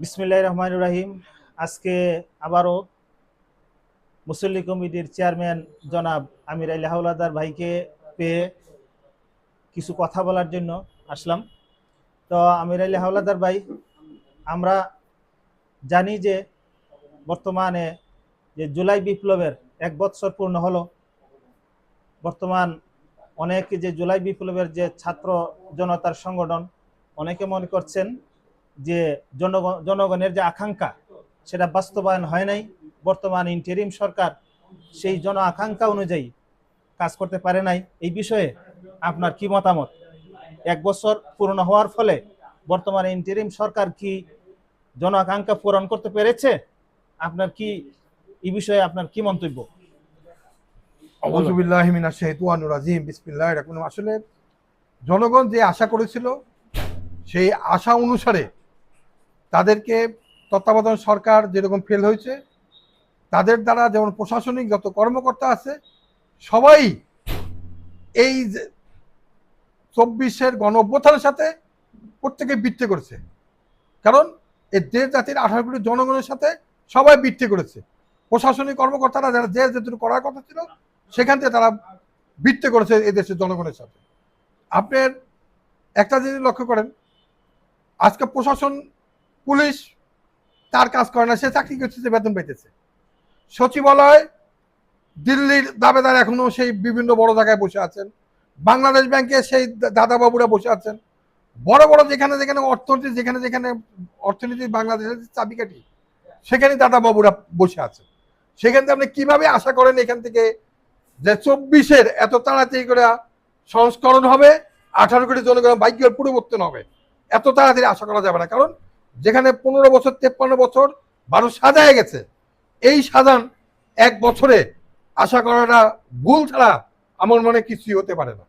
বিসমিল্লাহ রহমান রাহিম। আজকে আবারও মুসল্লি কমিটির চেয়ারম্যান জনাব আমির আলী হাওলাদার ভাইকে পেয়ে কিছু কথা বলার জন্য আসলাম। তো আমির আলী হাওলাদার ভাই, আমরা জানি যে বর্তমানে যে জুলাই বিপ্লবের এক বৎসর পূর্ণ হলো, বর্তমান অনেকে যে জুলাই বিপ্লবের যে ছাত্র জনতার সংগঠন, অনেকে মনে করছেন যে জনগণ জনগণের যে আকাঙ্ক্ষা, সেটা বাস্তবায়ন হয় নাই। বর্তমান ইন্টেরিম সরকার সেই জন আকাঙ্ক্ষা অনুযায়ী কাজ করতে পারে নাই। এই বিষয়ে আপনার কি মতামত? এক বছর পূর্ণ হওয়ার ফলে বর্তমানে ইন্টারিম সরকার কি জন আকাঙ্ক্ষা পূরণ করতে পেরেছে? আপনার কি, এই বিষয়ে আপনার কি মন্তব্য। আসলে জনগণ যে আশা করেছিল, সেই আশা অনুসারে তাদেরকে তত্ত্বাবধান সরকার যেরকম ফেল হয়েছে, তাদের দ্বারা যেমন প্রশাসনিক যত কর্মকর্তা আছে, সবাই এই চব্বিশের গণ অভ্যুত্থানের সাথে প্রত্যেকে বৃত্তি করেছে। কারণ এই দেশ জাতির আঠারো কোটি জনগণের সাথে সবাই বৃত্তি করেছে। প্রশাসনিক কর্মকর্তারা যারা যে যেটুকু করার কথা ছিল, সেখান থেকে তারা বৃত্তি করেছে এই দেশের জনগণের সাথে। আপনার একটা জিনিস লক্ষ্য করেন, আজকে প্রশাসন পুলিশ তার কাজ করে না, সে চাকরি করছে বেতন পেতেছে সচিবালয়, দিল্লির দাবেদার এখনও সেই বিভিন্ন বড় জায়গায় বসে আছেন। বাংলাদেশ ব্যাংকে সেই দাদাবাবুরা বসে আছেন। বড় বড় যেখানে যেখানে অর্থনীতি, যেখানে যেখানে অর্থনীতি বাংলাদেশের চাবিকাঠি, সেখানে দাদাবাবুরা বসে আছেন। সেখান থেকে আপনি কীভাবে আশা করেন এখান থেকে যে চব্বিশের এত তাড়াতাড়ি করে সংস্করণ হবে, আঠারো কোটি জনগণ বাইকের পরিবর্তন হবে? এত তাড়াতাড়ি আশা করা যাবে না। কারণ যেখানে পনেরো বছর, তেপ্পান্ন বছর মানুষ সাজায় গেছে। এই সাজান এক বছরে আশা করাটা ভুল ছাড়া আমার মনে কিছুই হতে পারে না।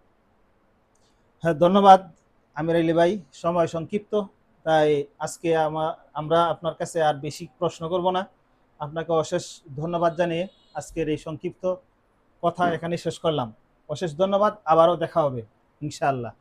হ্যাঁ ধন্যবাদ আমির আলী ভাই। সময় সংক্ষিপ্ত, তাই আজকে আমা- আমরা আপনার কাছে আর বেশি প্রশ্ন করব না। আপনাকে অশেষ ধন্যবাদ জানিয়ে আজকের এই সংক্ষিপ্ত কথা এখানে শেষ করলাম। অশেষ ধন্যবাদ, আবারও দেখা হবে, ইনশাআল্লাহ।